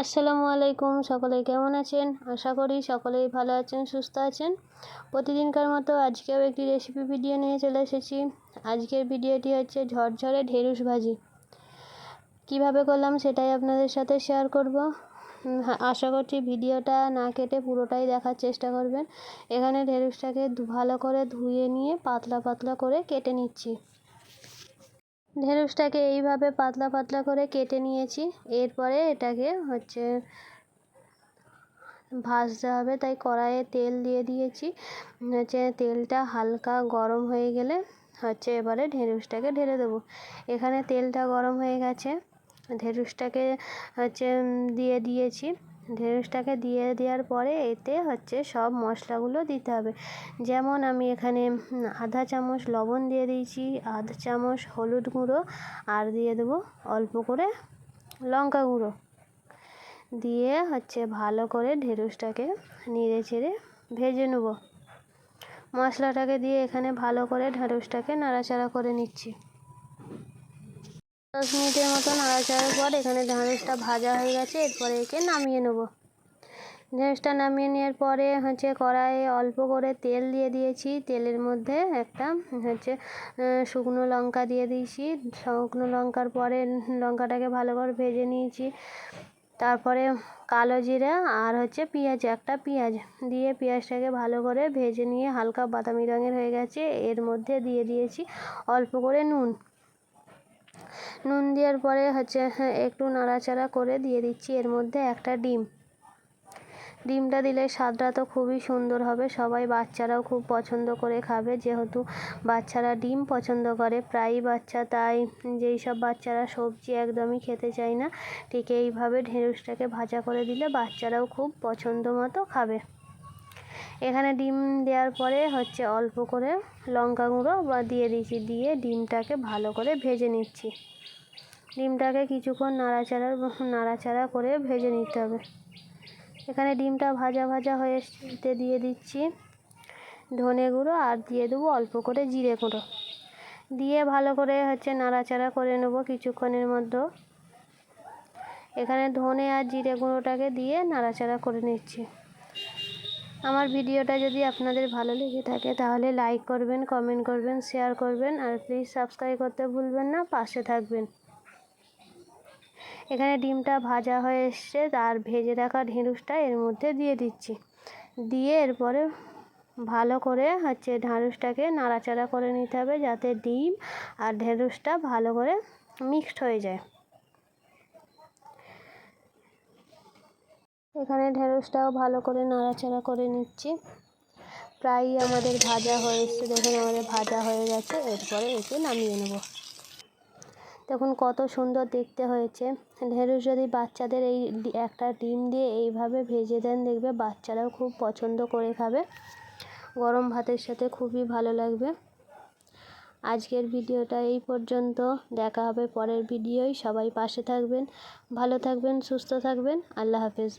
আসসালামু আলাইকুম সকলে কেমন আছেন? আশা করি সকলেই ভালো আছেন, সুস্থ আছেন। প্রতিদিনকার মতো আজকেও একটি রেসিপি ভিডিও নিয়ে চলে এসেছি। আজকের ভিডিওটি হচ্ছে ঝরঝরে ঢেঁড়স ভাজি। কীভাবে করলাম সেটাই আপনাদের সাথে শেয়ার করব। আশা করছি ভিডিওটা না কেটে পুরোটাই দেখার চেষ্টা করবেন। এখানে ঢেঁড়সটাকে ভালো করে ধুয়ে নিয়ে পাতলা পাতলা করে কেটে নিচ্ছি। ঢেঁড়সটাকে এইভাবে পাতলা পাতলা করে কেটে নিয়েছি। এরপরে এটাকে হচ্ছে ভাজতে হবে, তাই কড়াইয়ে তেল দিয়ে দিয়েছি। হচ্ছে তেলটা হালকা গরম হয়ে গেলে হচ্ছে এবারে ঢেঁড়সটাকে ঢেলে দেবো। এখানে তেলটা গরম হয়ে গেছে, ঢেঁড়সটাকে হচ্ছে দিয়ে দিয়েছি। ঢেঁড়সটাকে দিয়ে দেওয়ার পরে এতে হচ্ছে সব মশলাগুলো দিতে হবে। যেমন আমি এখানে আধা চামচ লবণ দিয়ে দিয়েছি, আধা চামচ হলুদ গুঁড়ো আর দিয়ে দেবো অল্প করে লঙ্কা গুঁড়ো। দিয়ে হচ্ছে ভালো করে ঢেঁড়সটাকে নেড়ে চেড়ে ভেজে নেব। মশলাটাকে দিয়ে এখানে ভালো করে ঢেঁড়সটাকে নাড়াচাড়া করে নিচ্ছি। দশ মিনিটের মতো নাড়াচাড়ার পর এখানে ঢেঁড়সটা ভাজা হয়ে গেছে। এরপরে একে নামিয়ে নেব। ঢেঁড়সটা নামিয়ে নেওয়ার পরে হচ্ছে কড়াইয়ে অল্প করে তেল দিয়ে দিয়েছি। তেলের মধ্যে একটা হচ্ছে শুকনো লঙ্কা দিয়ে দিয়েছি। শুকনো লঙ্কার পরে লঙ্কাটাকে ভালো করে ভেজে নিয়েছি। তারপরে কালো জিরা আর হচ্ছে পেঁয়াজ, একটা পেঁয়াজ দিয়ে পেঁয়াজটাকে ভালো করে ভেজে নিয়ে হালকা বাদামি রঙের হয়ে গেছে। এর মধ্যে দিয়ে দিয়েছি অল্প করে নুন। নুন দেওয়ার পরে হচ্ছে হ্যাঁ একটু নাড়াচাড়া করে দিয়ে দিচ্ছি। এর মধ্যে একটা ডিম। ডিমটা দিলে স্বাদটা তো খুবই সুন্দর হবে। সবাই বাচ্চারাও খুব পছন্দ করে খাবে। যেহেতু বাচ্চারা ডিম পছন্দ করে, প্রায়ই বাচ্চা তাই যেই সব বাচ্চারা সবজি একদমই খেতে চায় না, ঠিক এইভাবে ঢেঁড়সটাকে ভাজা করে দিলে বাচ্চারাও খুব পছন্দ মতো খাবে। এখানে ডিম দেওয়ার পরে হচ্ছে অল্প করে লঙ্কা গুঁড়ো বা দিয়ে দিচ্ছি দিয়ে ডিমটাকে ভালো করে ভেজে নিচ্ছি। ডিমটাকে কিছুক্ষণ নাড়াচাড়া নাড়াচাড়া করে ভেজে নিতে হবে। এখানে ডিমটা ভাজা ভাজা হয়ে দিয়ে দিচ্ছি ধনে গুঁড়ো আর দিয়ে দেবো অল্প করে জিরে গুঁড়ো। দিয়ে ভালো করে হচ্ছে নাড়াচাড়া করে নেব কিছুক্ষণের মধ্যে। এখানে ধনে আর জিরে গুঁড়োটাকে দিয়ে নাড়াচাড়া করে নিচ্ছি। আমার ভিডিওটা যদি আপনাদের ভালো লেগে থাকে তাহলে লাইক করবেন কমেন্ট করবেন শেয়ার করবেন আর প্লিজ সাবস্ক্রাইব করতে ভুলবেন না, পাশে থাকবেন। এখানে ডিমটা ভাজা হয়ে এসছে আর ভেজে রাখা ঢেঁড়ুসটা এর মধ্যে দিয়ে দিচ্ছি। দিয়ে এরপরে ভালো করে হচ্ছে ঢেঁড়সটাকে নাড়াচাড়া করে নিতে হবে যাতে ডিম আর ঢেঁড়সটা ভালো করে মিক্সড হয়ে যায়। এখানে ঢেঁড়সটাও ভালো করে নাড়াচাড়া করে নিচ্ছি। প্রায়ই আমাদের ভাজা হয়ে এসছে, দেখুন আমাদের ভাজা হয়ে গেছে, এরপরে একে নামিয়ে নেব। দেখুন কত সুন্দর দেখতে হয়েছে। ঢেঁড়স যদি বাচ্চাদের এই একটা ডিম দিয়ে এইভাবে ভেজে দেন, দেখবে বাচ্চারাও খুব পছন্দ করে খাবে। গরম ভাতের সাথে খুবই ভালো লাগবে। আজকের ভিডিওটা এই পর্যন্ত। দেখা হবে পরের ভিডিওয়। সবাই পাশে থাকবেন, ভালো থাকবেন, সুস্থ থাকবেন। আল্লাহ হাফেজ।